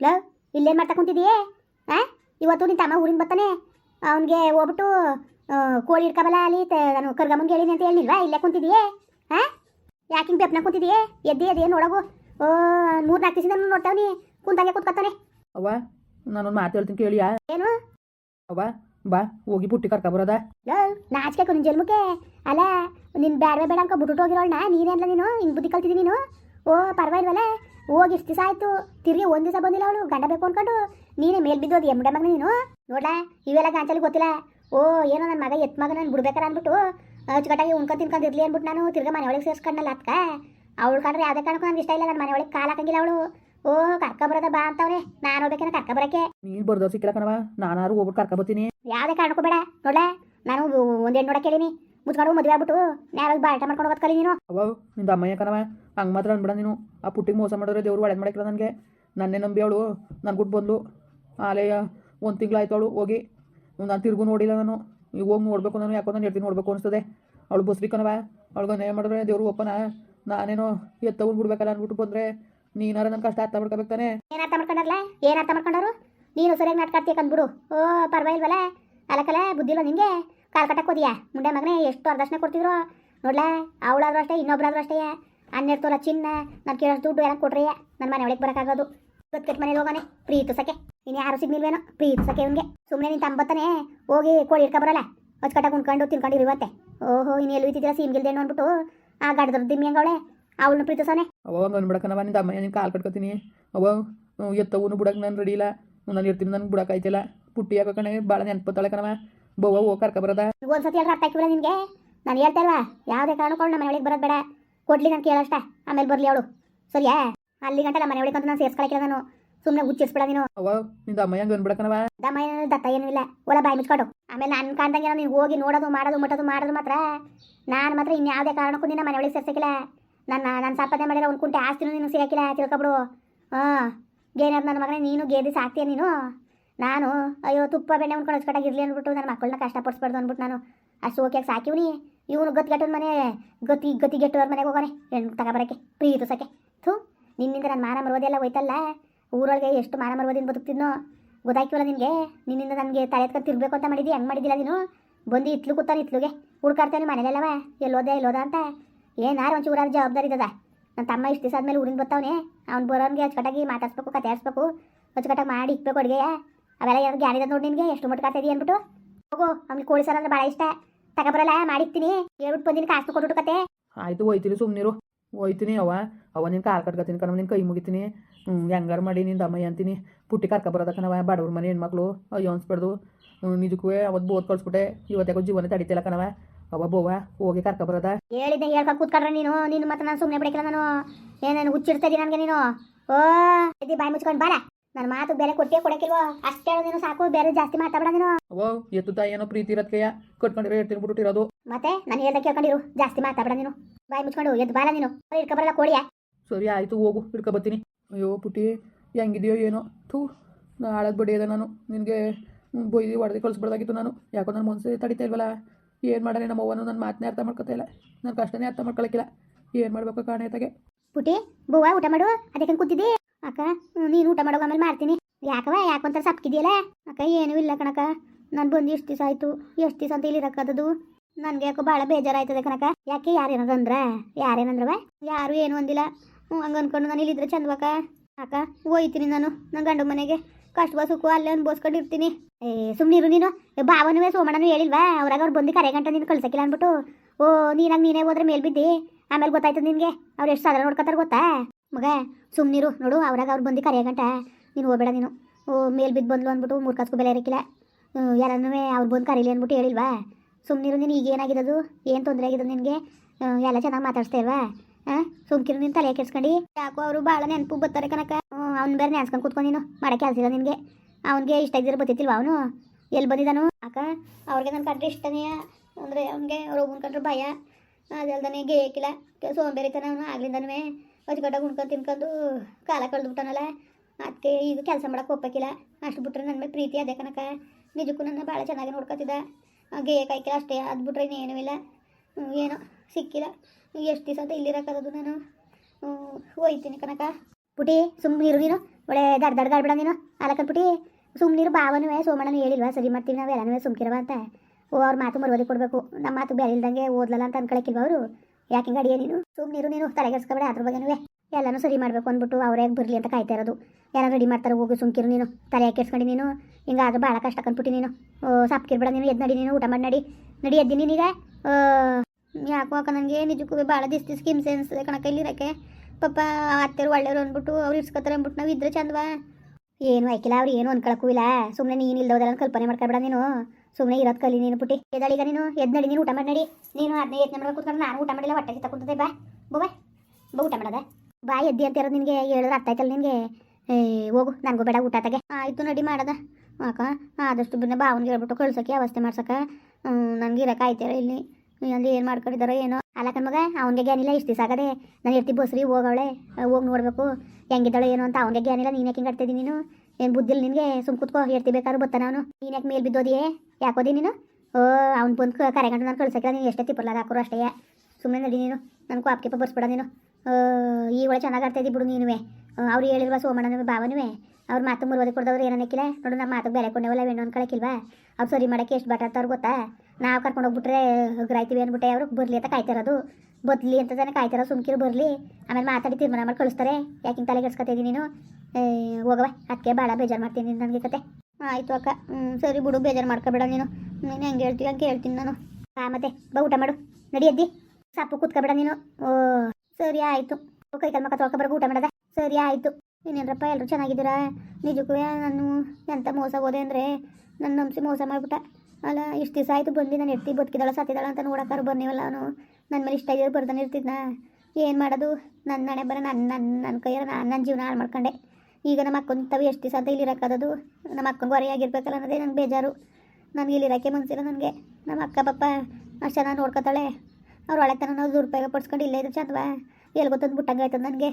Love ಇಲ್ಲೇನು ಮಾಡ್ತಾ ಕುಂತಿದೀಯೇ ಆ? ಇವತ್ತು ನಿನ್ನ ತಮ್ಮ ಊರಿಂದ ಬರ್ತಾನೆ. ಅವನಿಗೆ ಹೋಗ್ಬಿಟ್ಟು ಕೋಳಿ ಇಡ್ಕೊಬಲ್ಲ ಅಲ್ಲಿ ನಾನು ಕರ್ಗಮ್ಮಂಗೆ ಹೇಳಿನಿ ಅಂತ ಹೇಳಿಲ್ವಾ? ಇಲ್ಲೇ ಕುಂತಿದೀಯೇ ಆ? ಯಾಕೆ ಹಿಂಗೆ ಬೆಪ್ಪನ ಕುಂತಿದೀಯೇ ಎದ್ದಿ ಅದೇ ನೋಡೋಗು? ಓ ಮೂರು ನಾಲ್ಕು ದಿವಸದಿಂದ ನೋಡ್ತಾವನಿ. ಕುಂತಾಗೆ ಕೂತ್ಕೊತಾನೆ ಅವ್ವ ನಾನೊಂದು ಮಾತು ಹೇಳ್ತೀನಿ ಕೇಳಿಯಾ? ಏನು? ಅವ್ವ ಬಾ ಹೋಗಿ ಬುಟ್ಟಿ ಕರ್ಕ ಬರೋದ. ನಾಚಿಕೆ ನಿನ್ ಜನ್ಮಕ್ಕೆ ಅಲ್ಲ ನಿನ್ ಬೇಡ ಬೇಡ ಅನ್ಕೊ ಬಿಟ್ಟು ಹೋಗಿರೋಳ್ನ ನೀನೇನ್ಲ ನೀನು ಹಿಂಗ್ ಬುದ್ಧಿ ಕಲ್ತಿದ್ದೀನಿ ನೀನು? ಓ ಪರವಾಗಿಲ್ವಲ್ಲ ಹೋಗಿ ಇಷ್ಟು ದಿವಸ ಆಯ್ತು. ತಿರ್ಗಿ ಒಂದು ದಿವಸ ಬಂದಿಲ್ಲ ಅವಳು. ಗಂಡ ಬೇಕು ಅನ್ಕೊಂಡು ನೀನೇ ಮೇಲ್ ಬಿದ್ದೋದಿ ಎಂಬ ಮಗ ನೀನು? ನೋಡ ಇವೆಲ್ಲ ಗಾಂಚಲಿ ಗೊತ್ತಿಲ್ಲ. ಓ ಏನೋ ನನ್ನ ಮಗ ಎತ್ ಮಗ ನಾನು ಬಿಡ್ಬೇಕಾರ ಅಂದ್ಬಿಟ್ಟು ಅಚ್ಚುಕಟ್ಟಾಗಿ ಉಣ್ಕೊಂಡು ತಿನ್ಕೊಂಡು ಇರ್ಲಿ ಅಂದ್ಬಿಟ್ಟು ನಾನು ತಿರ್ಗ ಮನೆ ಒಳಗೆ ಸೇರ್ಸ್ಕೊಂಡಲ್ಲ ಅತ್ಕ ಅವಳು ಕಂಡ್ರೆ ಯಾವುದೇ ಕಾರಣಕ್ಕೂ ನನಗೆ ಇಷ್ಟ ಇಲ್ಲ. ನನ್ನ ಮನೆ ಒಳಗೆ ಕಾಲು ಹಾಕಂಗಿಲ್ಲ ಅವಳು. ಓ ಕರ್ಕ ಬರೋದ ಬಾ ಅಂತವ್ರೆ ನಾನು ಹೋಗ್ಬೇಕೇನ ಕರ್ಕ ಬರಕ್ಕೆ ನೀನು ಬರ್ದೋ ಸಿಕ್ಕಿಲ್ಲ ಕಣವ ನಾನಾರು ಹೋಗ್ಬಿಟ್ಟು ಕರ್ಕ ಬರ್ತೀನಿ. ಯಾವುದೇ ಕಾರಣಕ್ಕೂ ಬೇಡ. ನೋಡ ನಾನು ಒಂದು ಹೆಣ್ಣು ನೋಡಕ್ಕೆ ಕೇಳೀನಿ ಮುಚ್ಕೊಂಡು ಮದುವೆ ಆಗ್ಬಿಟ್ಟು ನ್ಯಾಯ ಬಾಟ ಮಾಡ್ಕೊಂಡು ಹೋಗೋದು ಕಲಿ ನೀನು. ಅವ್ವ ನಿಂದ ಅಮ್ಮಯ್ಯ ಕಣವ ಹಂಗೆ ಮಾತ್ರ ಅನ್ಬಿಡ ನೀನು. ಆ ಪುಟ್ಟಿಗೆ ಮೋಸ ಮಾಡಿದ್ರೆ ದೇವ್ರು ಒಳ್ಳೆ ಮಾಡಿಲ್ಲ ನನಗೆ. ನನ್ನೇ ನಂಬಿ ಅವಳು. ನನ್ನ ಗುಟ್ಟು ಬಂದ್ಲು. ಆಲೆಯ ಒಂದು ತಿಂಗಳಾಯ್ತು ಅವಳು ಹೋಗಿ. ನಾನು ತಿರುಗು ನೋಡಿಲ್ಲ ನಾನು. ಈಗ ಹೋಗಿ ನೋಡಬೇಕು ನಾನು ಯಾಕೋ ನಾನು ಹೇಳ್ತೀನಿ ನೋಡಬೇಕು ಅನಿಸ್ತದೆ. ಅವಳು ಬಸ್ರಿ ಕಣವ ಅವಳಿಗೆ ಏನು ಮಾಡಿದ್ರೆ ದೇವ್ರು ಒಪ್ಪನ. ನಾನೇನೋ ಎತ್ತವ್ರು ಬಿಡ್ಬೇಕಲ್ಲ ಅನ್ಬಿಟ್ಟು ಬಂದರೆ ನೀನಾರ ನನ್ನ ಕಷ್ಟ ಅರ್ಥ ಮಾಡ್ಕೋಬೇಕು ತಾನೆ? ಏನು ಅರ್ಥ ಮಾಡ್ಕೊಂಡಲ್ಲ ಏನು ಅರ್ಥ ಮಾಡ್ಕೊಂಡಾರು? ನೀನು ಸರಿಯಾಗಿ ನಾಟ್ಕಾಡ್ತೀಯ ಕಂದ್ಬಿಡು. ಓ ಪರವಾಗಿಲ್ವಲ್ಲ? ಅಲಕಲ್ಲ ಬುದ್ಧಿಲ್ಲ ನಿಂಗೆ? ಕಾಲ್ ಕಟ್ಟಕ್ಕೆ ಹೋದಿಯಾ? ಮುಂಡೆ ಮಗನೇ ಎಷ್ಟು ವರದಕ್ಷಿಣೆ ಕೊಡ್ತಿದ್ರು? ನೋಡ್ಲಾ, ಅವಳಾದ್ರೂ ಅಷ್ಟೇ ಇನ್ನೊಬ್ರಾದ್ರೂ ಅಷ್ಟೇ. ಹನ್ನೆರಡು ತೋಲ ಚಿನ್ನ, ನಾನು ಕೇಳೋಷ್ಟು ದುಡ್ಡು ಎಲ್ಲ ಕೊಡ್ರಿ ನನ್ನ ಮನೆ ಒಳಗೆ ಬರೋಕ್ಕಾಗೋದು. ಗೊತ್ತಿಟ್ಟು ಮನೇಲಿ ಹೋಗೋನೆ ಪ್ರೀತಿಸಕ್ಕೆ ಇನ್ನು ಯಾರು ಫ್ರೀ ಪ್ರೀತಿಸಕ್ಕೆ ಇವನಿಗೆ. ಸುಮ್ಮನೆ ನಿಂತ ಅಂಬತ್ತಾನೆ ಹೋಗಿ ಕೋಳಿ ಇಟ್ಕೊ ಬರಲ್ಲ. ಅಚ್ಚುಕಟ್ಟಾಗಿ ಉಂಡ್ಕೊಂಡು ತಿನ್ಕೊಂಡು ಇವತ್ತೆ. ಓಹೋ ಇನ್ನು ಎಲ್ಲಿ ಇದ್ದಿದ್ದೀರ ಸೀಮ್ಗಿಲ್ದೇನು ಅಂದ್ಬಿಟ್ಟು ಆ ಗಡ್ದ್ರ ದಿಮ್ಮಿ ಹಂಗವಳೆ ಅವಳನ್ನ ಪ್ರೀತಿಸೋನೆ. ಅವ ನಾನು ಅನ್ಬಿಡಕನವ ನಿಂದ ಅಮ್ಮ ನಿನ್ನ ಕಾಲು ಕಟ್ಕೋತೀನಿ. ಅವ ಎತ್ತವನು ಬಿಡಕ್ಕೆ ನಾನು ರೆಡಿ ಇಲ್ಲ. ನಾನು ಇರ್ತೀನಿ, ನನಗೆ ಬಿಡಕ್ಕಾಯ್ತಿಲ್ಲ ಪುಟ್ಟಿ ಹಾಕೋ ಕಣೆ ಭಾಳ ನೆನ್ಪತ್ತಾಳೆ ಕಣವ ಬವ್ವ ಹೋಗಿ ಕರ್ಕ ಬರದ? ಒಂದ್ಸತಿ ಹೇಳ್ರೆ ಅರ್ಥ ಆಗಿಲ್ಲ ನಿನಗೆ. ನಾನು ಹೇಳ್ತಲ್ವಾ ಯಾವುದೇ ಕಾರಣಕ್ಕೂ ನಮ್ಮ ಮನೆಯೊಳಗೆ ಬರೋದು ಬೇಡ. ಕೊಡ್ಲಿ ನಾನು ಕೇಳಷ್ಟ. ಆಮೇಲೆ ಬರಲಿ ಅವಳು. ಸರಿಯಾ? ಅಲ್ಲಿ ಗಂಟ ನಮ್ಮ ಮನೆ ಒಳಗೆ ಅಂತ ನಾನು ಸೇರ್ಸ್ಕೊಳಕಿಲ್ಲ ನಾನು. ಸುಮ್ಮನೆ ಹುಚ್ಚಿಸ್ಬಿಡ ನೀನು. ಅವ ನಿಂದ ಅಮ್ಮಯ್ಯ ಅನ್ಬಿಡಕನವ ದಮ್ಮ ಏನೋ ದತ್ತ ಏನೂ ಇಲ್ಲ. ಒಳ ಬಾಯಿ ಮುಚ್ಕೊಂಡು. ಆಮೇಲೆ ನನ್ನ ಕಾಣ್ದಂಗೆ ನೀನು ಹೋಗಿ ನೋಡೋದು ಮಾಡೋದು ಮುಟ್ಟೋದು ಮಾಡೋದು ಮಾತ್ರ. ನಾನು ಮಾತ್ರ ಇನ್ಯಾವುದೇ ಕಾರಣಕ್ಕೂ ನಿನ್ನ ಮನೆಯೊಳಗೆ ಸೇರ್ಸಕ್ಕಿಲ್ಲ. ನನ್ನ ನನ್ನ ಸಂಪಾದನೆ ಮಾಡಿರೋ ಒಂದು ಕುಂಟೆ ಆಸ್ತಿನೂ ನೀನು ಸಿಗಕ್ಕಿಲ್ಲ ತಿಳ್ಕೊಬಿಡು ಹಾಂ ಗೇನಾರು ನನ್ನ ಮಗನೇ ನೀನು ಗೇದಿ ಸಾಕ್ತೀಯ ನೀನು? ನಾನು, ಅಯ್ಯೋ, ತುಪ್ಪ ಬೆಣ್ಣೆ ಉಣ್ಕೊಂಡು ಇರಲಿ ಅಂದ್ಬಿಟ್ಟು ನನ್ನ ಮಕ್ಕಳನ್ನ ಕಷ್ಟಪಡಿಸ್ಬಾರ್ದು ಅಂದ್ಬಿಟ್ಟು ನಾನು. ಅಷ್ಟು ಓಕೆಯಾಗಿ ಸಾಕಿವ್ನಿ ಇವನು ಗಟ್ಟಿಗೆಟ್ಟನ ಮನೆ, ಗತಿ ಗತಿ ಗೆಟ್ಟವ್ರ ಮನೆಗೆ ಹೋಗೋನೆ. ಹೆಣ್ಣು ತಗೊಬರಕ್ಕೆ ಸಕೆ ಥೂ, ನಿನ್ನಿಂದ ನಾನು ಮಾನ ಮರೋದೆಲ್ಲ ಹೋಯ್ತಲ್ಲ? ಊರೊಳಗೆ ಎಷ್ಟು ಮಾನ ಮರೋದಿಂದ ಬದುಕ್ತಿದ್ನೋ? ಗೊತ್ತಾಯ್ತವಲ್ಲ ನಿನಗೆ? ನಿನ್ನಿಂದ ನನಗೆ ತಲೆ ಎತ್ಕೊಂಡು ತಿರ್ಬೇಕು ಅಂತ ಮಾಡಿದ್ದಿ ಹೆಂಗೆ ಮಾಡಿದ್ದಿಲ್ಲ ನೀನು? ಬಂದು ಇತ್ಲು ಕೂತಾನೆ ಇತ್ಲುಗೆ. ಹುಡ್ಕಾಡ್ತಾನೆ ಮನೇಲೆಲ್ಲವ? ಎಲ್ಲೋದೆ ಎಲ್ಲೋದ ಅಂತ? ಏನಾರು ಒಂಚೂರು ಊರಾದ ಜವಾಬ್ದಾರಿ ಇದ್ದದ? ನನ್ನ ತಮ್ಮ ಇಷ್ಟು ದಿವಸ ಆದಮೇಲೆ ಊರಿಂದ ಬರ್ತಾವನೆ. ಅವ್ನು ಬರೋನ್ಗೆ ಅಚ್ಚುಕಟ್ಟಾಗಿ ಮಾತಾಡ್ಸ್ಬೇಕು ಕತೆ ಆಡಿಸ್ಬೇಕು. ಅಚ್ಚುಕಟ್ಟಾಗಿ ಮಾಡಿ ಇಕ್ಬೇಕು ಅಡುಗೆಯ. ಅವೆಲ್ಲ ಏನಾದ್ರು ಇದೆ ನೋಡಿ ನಿನಗೆ? ಎಷ್ಟು ಮಟ್ಟ ಕತೆ ಅಂದ್ಬಿಟ್ಟು. ಹೋಗೋ ಅವ್ನಿಗೆ ಕೋಳಿ ಸಾರು ಅಂದ್ರೆ ಭಾಳ ಇಷ್ಟ. ತಗೊಬರಲ್ಲ ಮಾಡಿಕ್ತೀನಿ ಹೇಳ್ಬಿಟ್ಟು ಬಂದಿನ ಕಾಸು ಕೊಟ್ಬಿಟ್ಟು ಕತೆ. ಆಯ್ತು ಹೋಯ್ತೀನಿ ಸುಮ್ಮನಿರು ಹೋಯ್ತೀನಿ ಅವ ಅವ ನಿನ್ ಕಾಲ್ ಕಟ್ಕೊತೀನಿ ಕಣ ನಿನ್ ಕೈ ಮುಗಿತೀನಿ. ಹೆಂಗಾರು ಮಾಡಿ ನಿಂದ ಅಮ್ಮಯ್ಯ ಅಂತೀನಿ. ಪುಟ್ಟಿ ಕರ್ಕ ಬರೋದ ಕಣವ ಬಡವ್ರ ಮನೆ ಹೆಣ್ಮಕ್ಳು. ಅಯ್ಯೋ ಅನ್ಸ್ಬಾರ್ದು ನಿಜಕ್ಕೂ ಅವತ್ತು ಬೋದ್ ಕಳ್ಸ್ಬಿಟ್ಟೆ. ಇವತ್ತಾಗೋ ಜೀವನ ತಡಿತಿಲ್ಲ ಕಣವ ಅವ ಬೋವ ಹೋಗಿ ಕರ್ಕ ಬರೋದ. ಹೇಳಿದ್ದೆ ಹೇಳ್ಕ ಕೂತ್ಕೊಂಡ್ರೆ ನೀನು. ನೀನು ಮತ್ತೆ ನಾನು ಸುಮ್ಮನೆ ಬಿಡಕಿಲ್ಲ ನಾನು. ಏನೇನು ಹುಚ್ಚಿಡ್ತಾ ಇದ್ದೀನಿ ನನಗೆ ನೀನು? ಓ ಬಾಯಿ ಮುಚ್ಕೊಂಡು ಬಾರ ನನ್ನ ಮಾತು ಬೆಲೆ ಕೊಟ್ಟೇ ಕೊಡಕ್ಕಿಲ್ವೋ ಅಷ್ಟೇ ನೀನು ಸಾಕು ಬೇರೆ ಜಾಸ್ತಿ ಮಾತಾಡ ನೀನು ಎತ್ತು ತಾಯಿ ಏನೋ ಪ್ರೀತಿ ಇರೋದಕ್ಕೆಯ ಕಟ್ಕೊಂಡಿರೋ ಹೇಳ್ತೀನಿ ಬಿಟ್ಟಿರೋದು ಮತ್ತೆ ನಾನು ಹೇಳ್ದೆ ಕೇಳ್ಕೊಂಡಿರು ಜಾಸ್ತಿ ಮಾತಾಡ ನೀನು ಬಾಯಿ ಮುಚ್ಕೊಂಡು ಎದ್ದು ಬಾಲ ನೀನು. ಇಟ್ಕೊಬರಲ್ಲ ಕೋಳಿಯ. ಸರಿ ಆಯ್ತು ಹೋಗು ಹಿಡ್ಕೊಬತ್ತೀನಿ. ಅಯ್ಯೋ ಪುಟ್ಟಿ ಹೆಂಗಿದೆಯೋ ಏನೋ? ಥೂ ನಾಳದ್ ಬಡಿಯದ ನಾನು. ನಿನಗೆ ಬೊಯ್ದು ಹೊಡೆದು ಕಳಿಸ್ಬಿಡ್ದಾಗಿತ್ತು ನಾನು. ಯಾಕೋ ನನ್ನ ಮನಸ್ಸು ತಡಿತಾ ಇಲ್ವಲ್ಲ? ಏನು ಮಾಡಲಿ ನಮ್ಮ ಅವ್ವನು ನನ್ನ ಮಾತನ್ನೇ ಅರ್ಥ ಮಾಡ್ಕೊತಾ ಇಲ್ಲ. ನನ್ನ ಕಷ್ಟನೇ ಅರ್ಥ ಮಾಡ್ಕೊಳಕ್ಕಿಲ್ಲ ಏನು ಮಾಡಬೇಕು ಕಾಣೆತಾಗೆ ಪುಟಿ ಬುವಾ ಊಟ ಮಾಡು. ಅದಕ್ಕೆ ಕೂತಿದ್ದಿ? ಅಕ್ಕ ನೀನು ಊಟ ಮಾಡೋ ಆಮೇಲೆ ಮಾಡ್ತೀನಿ. ಯಾಕವ ಯಾಕೊಂತರ ಸಪ್ಕಿದೆಯಲ್ಲ? ಅಕ್ಕ ಏನೂ ಇಲ್ಲ ಕಣಕ ನಾನು ಬಂದು ಎಷ್ಟು ದಿವಸ ಆಯಿತು? ಎಷ್ಟು ದಿವಸ ಅಂತ ಇಲ್ಲಿ ಇರಕ್ಕದದು ನನಗೆ ಯಾಕೋ ಭಾಳ ಬೇಜಾರಾಯ್ತದೆ ಕಣಕ ಯಾಕೆ ಯಾರೇನಾದ್ರು ಅಂದ್ರ? ಯಾರೇನಂದ್ರವ ಯಾರು ಏನು ಅಂದಿಲ್ಲ. ಹ್ಞೂ ಹಂಗೆ ಅನ್ಕೊಂಡು ನಾನು ಇಲ್ಲಿದ್ರೆ ಚಂದವಕ್ಕ ಅಕ್ಕ? ಹೋಯ್ತೀನಿ ನಾನು. ನನ್ನ ಗಂಡು ಮನೆಗೆ. ಕಷ್ಟ ಸುಖ ಅಲ್ಲೇ ಅನ್ಬೋಸ್ಕೊಂಡು ಇರ್ತೀನಿ. ಏ ಸುಮ್ಮನಿರು ನೀನು. ಏ, ಸೋಮಣ್ಣನೂ ಹೇಳಿಲ್ವಾ? ಅವ್ರಾಗ ಅವ್ರು ಬಂದು ಕರೆ ಗಂಟ ನೀನು ಕಳ್ಸಕ್ಕಿಲ್ಲ ಅಂದ್ಬಿಟ್ಟು. ಓ ನೀನಾಗ ನೀನೇ ಹೋದ್ರೆ ಮೇಲೆ ಬಿದ್ದಿ? ಆಮೇಲೆ ಗೊತ್ತಾಯ್ತದ ನಿನಗೆ? ಅವ್ರು ಎಷ್ಟು ಸಾಧಾರಣ ನೋಡ್ಕೊತಾರೆ ಗೊತ್ತಾ? ಮಗ ಸುಮ್ಮನಿರು ನೋಡು, ಅವ್ರಾಗ ಅವ್ರು ಬಂದು ಕರೆಯ ನೀನು ಹೋಗ್ಬೇಡ ನೀನು. ಓ, ಮೇಲ್ ಬಿದ್ದು ಬಂದ್ಲು ಅಂದ್ಬಿಟ್ಟು ಮೂರು ಕಾಸ್ಕು ಬೆಲೆ ಇರಕ್ಕಿಲ್ಲ ಯಾರನ್ನೂ ಅವ್ರು ಬಂದು ಕರೀಲಿ ಅಂದ್ಬಿಟ್ಟು ಹೇಳಿಲ್ವಾ? ಸುಮ್ಮನಿರು ನೀನು ಈಗ ಏನಾಗಿದ್ದು ಏನು ತೊಂದರೆ ಆಗಿದ್ದು ನಿನಗೆ? ಎಲ್ಲ ಚೆನ್ನಾಗಿ ಮಾತಾಡ್ಸ್ತಾ ಇಲ್ವಾ? ಹಾಂ, ಸುಮ್ಕಿರು, ನೀನು ತಲೆ ಕೆಡ್ಸ್ಕೊಂಡು. ಯಾಕೋ ಅವರು ಭಾಳ ನೆನಪು ಬರ್ತಾರೆ ಕನಕ ಅವ್ನ ಬೇರೆ ನೆನ್ಸ್ಕೊಂಡು ಕೂತ್ಕೊಂಡು ನೀನು. ಮಾಡೋ ಕೆಲಸ ಇಲ್ಲ ನಿನಗೆ. ಅವ್ನಿಗೆ ಇಷ್ಟ ಇದ್ದಿರೋ ಬತ್ತಿತ್ತಿಲ್ವ ಅವನು? ಎಲ್ಲಿ ಬಂದಿದ್ದಾನು? ಅಕ್ಕ, ಅವ್ರಿಗೆ ನನ್ನ ಕಂಡ್ರೆ ಇಷ್ಟನೇ. ಅಂದರೆ ಅವ್ನಿಗೆ ಅವ್ರು ಕಂಡ್ರೆ ಭಯ. ಅದಲ್ದನೇ ಗೇಕಿಲ್ಲ ಸೋಂಬೇರಿತನ ಅವನು ಆಗ್ಲಿಂದನೂ. ಅಚ್ಚುಕಟ್ಟಾಗಿ ಉಣ್ಕೊಂಡು ತಿನ್ಕೊಂಡು ಕಾಲ ಕಳೆದ್ಬಿಟ್ಟನಲ್ಲ ಅದಕ್ಕೆ ಈಗ ಕೆಲಸ ಮಾಡೋಕೆ ಒಪ್ಪಕ್ಕಿಲ್ಲ ಅಷ್ಟು ಬಿಟ್ರೆ ನನ್ನ ಮೇಲೆ ಪ್ರೀತಿ ಅದೇ ಕನಕ ನಿಜಕ್ಕೂ ನನ್ನ ಭಾಳ ಚೆನ್ನಾಗಿ ನೋಡ್ಕೊತಿದ್ದ. ಗೇಕಾಯ್ಕಿಲ್ಲ ಅಷ್ಟೇ. ಅದು ಬಿಟ್ರೆ ಇನ್ನೇನೂ ಇಲ್ಲ. ಏನೋ ಸಿಕ್ಕಿಲ್ಲ. ಎಷ್ಟು ದಿವಸ ಇಲ್ಲಿರಕ್ಕದು ನಾನು. ಹೋಯ್ತೀನಿ ಕನಕ ಪುಟಿ ಸುಮ್ಮನೆ ನೀನು. ಒಳ್ಳೆ ದಡ್ ದಡ್ ಗಾಡ್ಬೇಡ ನೀನು. ಅಲಕನ್ ಪುಟಿ. ಸುಮ್ಮನಿರು ಭಾವನೂ ಸೋಮಣ್ಣನು ಹೇಳಿಲ್ವಾ? ಸರಿ ಮಾಡ್ತೀವಿ ನಾವು ಎಲ್ಲನೂ ಸುಮ್ಕಿರವ ಅಂತ. ಓ, ಅವ್ರ ಮಾತು ಮರುವದಿ ಕೊಡಬೇಕು. ನಮ್ಮ ಮಾತು ಬೇರೆ ಇಲ್ದಂಗೆ ಓದ್ಲಲ್ಲ ಅಂತ ಅನ್ಕೊಳಕ್ಕಿಲ್ವ ಅವರು? ಯಾಕೆ ಹಿಂಗೆ ಅಡಿಯ ನೀನು? ಸುಮ್ಮನಿರು ನೀನು ತಲೆಗೆಸ್ಕೊಬೇಡ ಅದ್ರ ಬಗ್ಗೆನೂ ಎಲ್ಲನೂ ಸರಿ ಮಾಡಬೇಕು ಅಂದ್ಬಿಟ್ಟು ಅವರೇ ಬರಲಿ ಅಂತ ಕಾಯ್ತಾ ಇರೋದು. ಯಾರು ರೆಡಿ ಮಾಡ್ತಾರೆ ಹೋಗಿ, ಸುಮ್ಕಿರು ನೀನು. ತಲೆ ಕೆಡ್ಸ್ಕೊಂಡು ನೀನು? ಹಿಂಗಾದ್ರೆ ಭಾಳ ಕಷ್ಟ ಕಂದ್ಬಿಟ್ಟು ನೀನು. ಸಪ್ಕಿರ್ಬೇಡ ನೀನು ಎದ್ದು ನಡಿ ನೀನು, ಊಟ ಮಾಡಿ ನಡಿ. ನಡಿ, ಎದ್ದಿ ನೀನೀಗ? ಯಾಕೋ ಅಕ್ಕ ನನಗೆ ನಿಜಕ್ಕೂ ಭಾಳ ದಿಸ್ ದಿಸ್ ಸೆನ್ಸ್ ಅನಿಸ್ತದೆ ಕಣಕ ಇಲ್ಲಿರಕ್ಕೆ. ಪಾಪ ಅತ್ತೆರು ಒಳ್ಳೆಯವ್ರು ಅಂದ್ಬಿಟ್ಟು ಅವ್ರು ಇರ್ಸ್ಕೊತಾರೆ ಅಂದ್ಬಿಟ್ಟು ನಾವು ಇದ್ರೆ ಚಂದವಾ. ಏನು ಆಯ್ಕಿಲ್ಲ ಅವ್ರು ಏನು ಅನ್ಕೊಳಕ್ಕೂ ಇಲ್ಲ. ಸುಮ್ಮನೆ ನೀನು ಇಲ್ದೋದಲ್ಲ ಕಲ್ಪನೆ ಮಾಡ್ಕೊಬೇಡ ನೀನು. ಸುಮ್ಮನೆ ಇರೋದು ಕಲಿ ನೀನು ಪುಟ್ಟಿ. ಎದಳಿಗ ನೀನು? ಎದ್ನಡಿ ನಡಿ, ನೀನು ಊಟ ಮಾಡಿ ನೀನು ಅದನ್ನೇ ಯತ್ನ ಮಾಡ್ಕೊಂಡು ಕೂತ್ಕೊಂಡು ನಾನು ಊಟ ಮಾಡಿಲ್ಲ, ಹೊಟ್ಟೆ ಸಿತ್ತ ಕುಂತದೆ, ಬಾ. ಬಾ ಬಾ. ಊಟ ಮಾಡೋದ? ಬಾ, ಎದ್ದಿ ಅಂತ ಇರೋದು ನಿನಗೆ ಹೇಳಿದ್ರೆ ಅರ್ಥ ಆಯ್ತಲ್ಲ ನಿನಗೆ? ಏ, ಹೋಗು, ನನಗೂ ಬೇಡ ಊಟ ತಗೆ ಆಯಿತು ನಡಿ ಮಾಡದ? ಅಕ್ಕ ಆದಷ್ಟು ಬಿನ್ನ ಬಾವನ್ಗೆ ಹೇಳ್ಬಿಟ್ಟು ಕಳ್ಸೋಕೆ ಅವಸ್ಥೆ ಮಾಡ್ಸಕ್ಕೆ ನನಗೆ ಇರೋಕೆ ಆಯ್ತಾರ ಇಲ್ಲಿ. ಅಂದ್ರೆ ಏನು ಮಾಡ್ಕೊಂಡಿದ್ದಾರೋ ಏನೋ. ಅಲ್ಲ ಮಗ, ಅವನಿಗೆ ಗ್ಯಾನಿಲ್ಲ ಇಷ್ಟು ದಿವಸ ಆಗದೆ. ನಾನು ಇರ್ತಿ ಬಸ್ರಿ ಹೋಗವಳೆ, ಹೋಗಿ ನೋಡಬೇಕು. ಹೆಂಗಿದ್ದಾಳೆ ಏನು ಅಂತ ಅವನಿಗೆ ಗ್ಯಾನಿಲ್ಲ ನೀನು ಯಾಕೆ ಹಿಂಗೆ ನೀನು? ಏನು ಬುದ್ಧಿಲ್ ನಿನ್ಗೆ? ಸುಮ್ ಕುತ್ಕೋ ಹೇಳ್ತಿ ಬೇಕಾದ್ರೂ ಬರ್ತಾನ ಅವನು. ನೀನು ಯಾಕೆ ಮೇಲೆ ಬಿದ್ದೋದಿಯೇ? ಯಾಕೋದಿ ನೀನು? ಓ, ಅವ್ನು ಬಂದು ಕರೆಗಂಡು ನಾನು ಕಳ್ಸಕ್ಕೆ ನೀನು ಎಷ್ಟೇ ತಿಪ್ಪಲ್ಲ ಹಾಕೋರು ಅಷ್ಟೇ. ಸುಮ್ಮನೆ ನಡಿ ನೀನು. ನನ್ನ ಕಾಪ್ಕಿಪ್ಪ ಬರ್ಸ್ಬೇಡ ನೀನು. ಈ ಒಳ್ಳೆ ಚೆನ್ನಾಗಿ ಬಿಡು ನೀನು ಅವ್ರು ಹೇಳಿರುವ ಸೋಮಣ್ಣನ ಭಾವನುವೆ. ಅವ್ರ ಮಾತು ಮುರುವದಿ ಕೊಡ್ದವ್ರು ಏನನ್ನಕ್ಕಿಲ್ಲ ನೋಡು ನಮ್ಮ ಮಾತು ಬೇರೆ ಕೊಂಡೇವಲ್ಲ ವೇಣು ಅನ್ಕೊಳಕ್ಕಿಲ್ವಾ ಅವ್ರು ಸರಿ ಮಾಡೋಕ್ಕೆ ಎಷ್ಟು ಬಟಾಡ್ತಾವ್ರು ಗೊತ್ತಾ? ನಾವು ಕರ್ಕೊಂಡು ಹೋಗ್ಬಿಟ್ರೆ, ಗ್ರಾಯ್ತೀವಿ ಅಂದ್ಬಿಟ್ಟೆ ಅವ್ರು, ಬರಲಿ ಅಂತ ಕಾಯ್ತಿರೋದು ಬದ್ಲಿ ಅಂತ ತಾನೆ ಕಾಯ್ತಾರ, ಸುಮ್ಕಿರು ಬರಲಿ. ಆಮೇಲೆ ಮಾತಾಡಿ ತೀರ್ಮಾನ ಮಾಡಿ ಕಳಿಸ್ತಾರೆ. ಯಾಕೆ ಹಿಂಗೆ ತಲೆ ಕೆಡ್ಸ್ಕೊತಿದ್ದೀನಿ ನೀನು? ಹೋಗವ ಅದಕ್ಕೆ ಭಾಳ ಬೇಜಾರು ಮಾಡ್ತೀನಿ ನನಗೆ ಕತೆ. ಆಯಿತು ಅಕ್ಕ ಸರಿ ಬಿಡು, ಬೇಜಾರು ಮಾಡ್ಕೊಬೇಡ ನೀನು. ನೀನು ಹೆಂಗೆ ಹೇಳ್ತೀವಿ ಹಂಗೆ ಹೇಳ್ತೀನಿ ನಾನು. ಹಾಂ ಮತ್ತೆ, ಬಾ ಊಟ ಮಾಡು. ನಡಿ ಅದ್ದಿ ಸಾಪು ಕೂತ್ಕೊಬೇಡ ನೀನು. ಓ, ಸರಿ ಆಯಿತು. ಕೈ ಕಾಲು ಮಕ್ಕ ತೊಳ್ಕೊಬರ್ಗ ಊಟ ಮಾಡದ? ಸರಿ ಆಯಿತು. ಇನ್ನೇನರಪ್ಪ ಎಲ್ಲರೂ ಚೆನ್ನಾಗಿದ್ದೀರಾ? ನಿಜಕ್ಕೂ ನಾನು ಎಂಥ ಮೋಸ ಹೋದೆ ಅಂದರೆ ನನ್ನ ನಂಬಿಸಿ ಮೋಸ ಮಾಡಿಬಿಟ್ಟ. ಅಲ್ಲ, ಇಷ್ಟು ದಿವಸ ಆಯಿತು ಬಂದು, ನಾನು ಎತ್ತಿ ಬದುಕಿದಾಳ, ಸತ್ತಿದಾಳ ಅಂತ ನೋಡೋಕ್ಕಾರು ಬಂದಿವಲ್ಲ ಅವನು. ನನ್ನ ಮೇಲೆ ಇಷ್ಟ ಆಗಿರೋ ಬರ್ತಾನೆ ಇರ್ತಿದ್ನ? ಏನು ಮಾಡೋದು? ನನ್ನ ನಣೆ ಬರ ನನ್ನ ನನ್ನ ನನ್ನ ಕೈಯ್ಯಾರ ನಾನು ನನ್ನ ಜೀವನ ಹಾಳು ಮಾಡ್ಕೊಂಡೆ. ಈಗ ನಮ್ಮ ಅಕ್ಕನ ತವಿ ಎಷ್ಟು ದಿವಸ ಅಂತ ಇಲ್ಲಿ ಇರೋಕ್ಕಾದದು ನಮ್ಮ ಅಕ್ಕನ ಹೊರೆಯಾಗಿರ್ಬೇಕಲ್ಲ ಅನ್ನೋದೇ ನನಗೆ ಬೇಜಾರು. ನನಗೆ ಇಲ್ಲಿ ಇರೋಕ್ಕೆ ಮನಸ್ಸಿಲ್ಲ ನನಗೆ. ನಮ್ಮ ಅಕ್ಕ ಪಪ್ಪ ಅಷ್ಟು ಚೆನ್ನಾಗಿ ನೋಡ್ಕೊತಾಳೆ. ಅವ್ರು ಒಳಗೆ ತನಕ ನಾವು ದುರುಪಯೋಗ ಪಡಿಸ್ಕೊಂಡು ಇಲ್ಲೇ ಇದ್ರೆ ಚಂದವಾ? ಎಲ್ಲಿ ಗೊತ್ತಂದು ಬಿಟ್ಟಂಗೆ ಆಯ್ತದ ನನಗೆ.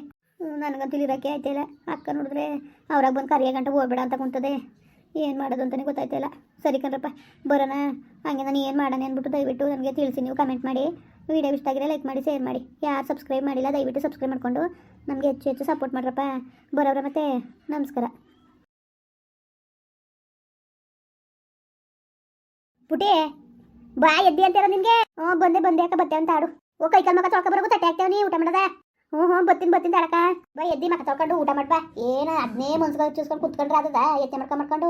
ನನಗಂತೂ ಇಲ್ಲಿ ಇರೋಕ್ಕೆ ಆಯ್ತಿಲ್ಲ ಅಕ್ಕ ನೋಡಿದ್ರೆ ಅವ್ರಾಗ ಬಂದು ಕರಿಯ ಗಂಟೆ ಹೋಗ್ಬೇಡ ಅಂತ ಕುಂತದೆ. ಏನು ಮಾಡೋದು ಅಂತಲೇ ಗೊತ್ತಾಯ್ತಿಲ್ಲ ಸರಿ ಕಣ್ರಪ್ಪ, ಬರೋಣ. ಹಾಗೆ ನಾನು ಏನು ಮಾಡೋಣ ಅಂದ್ಬಿಟ್ಟು ದಯವಿಟ್ಟು ನನಗೆ ತಿಳಿಸಿ, ನೀವು ಕಮೆಂಟ್ ಮಾಡಿ. ವಿಡಿಯೋ ಇಷ್ಟ ಆಗಿದ್ರೆ ಲೈಕ್ ಮಾಡಿ ಶೇರ್ ಮಾಡಿ. ಯಾರು ಸಬ್ಸ್ಕ್ರೈಬ್ ಮಾಡಿಲ್ಲ, ದಯವಿಟ್ಟು ಸಬ್ಸ್ಕ್ರೈಬ್ ಮಾಡಿಕೊಂಡು. ನಮಗೆ ಹೆಚ್ಚು ಹೆಚ್ಚು ಸಪೋರ್ಟ್ ಮಾಡ್ರಪ್ಪ. ಬರೋರ ಮತ್ತೆ, ನಮಸ್ಕಾರ. ಪುಟಿ ಬಾ ಎದ್ದಿ ಅಂತೀರ ನಿಮಗೆ? ಹ್ಞೂ ಬಂದೆ ಬಂದೆ ಅಕ್ಕ, ಬತ್ತೆ ಅಂತ ಆಡು ಓ, ಕೈ ಮಗ ಮಕ್ಕ ತೊಳ್ಕೊ ಬರೋಕು ತಟ್ಟೆ ಹಾಕ್ತೇವೆ ನೀ, ಊಟ ಮಾಡದ? ಹ್ಞೂ ಹ್ಞೂ ಬತ್ತೀನಿ ಬತ್ತೀನಿ ಅಡಕ ಬಾ, ಎದ್ದಿ ಮಕ್ಕ ತೊಳ್ಕೊಂಡು ಊಟ ಮಾಡ್ಬಾ ಏನು ಅದನ್ನೇ ಮುನ್ಸ್ಕೊಂಡು ಚೂಸ್ಕೊಂಡು ಕುತ್ಕೊಂಡ್ರೆ ಅದದ ಎತ್ತೆ ಮಾಡ್ಕೊಂಡು ಮಾಡ್ಕೊಂಡು.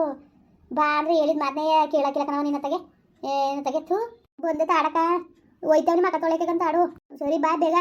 ಬಾ ಅಂದ್ರೆ, ಹೇಳಿದ ಮಾತನೇ ಕೇಳಕ್ಕಿಲ್ಲ ಕಣವ ನಿನ್ನ ತಗೆ ಏನು ತಗೆ ಥೂ. ಬಂದೆ ತಾಡಕ ಒಯ್ತೇವನಿ ಮಕ್ಕ ತೊಳೆಕಂತ ಆಡು. ಸರಿ, ಬಾ, ಬೇಗ.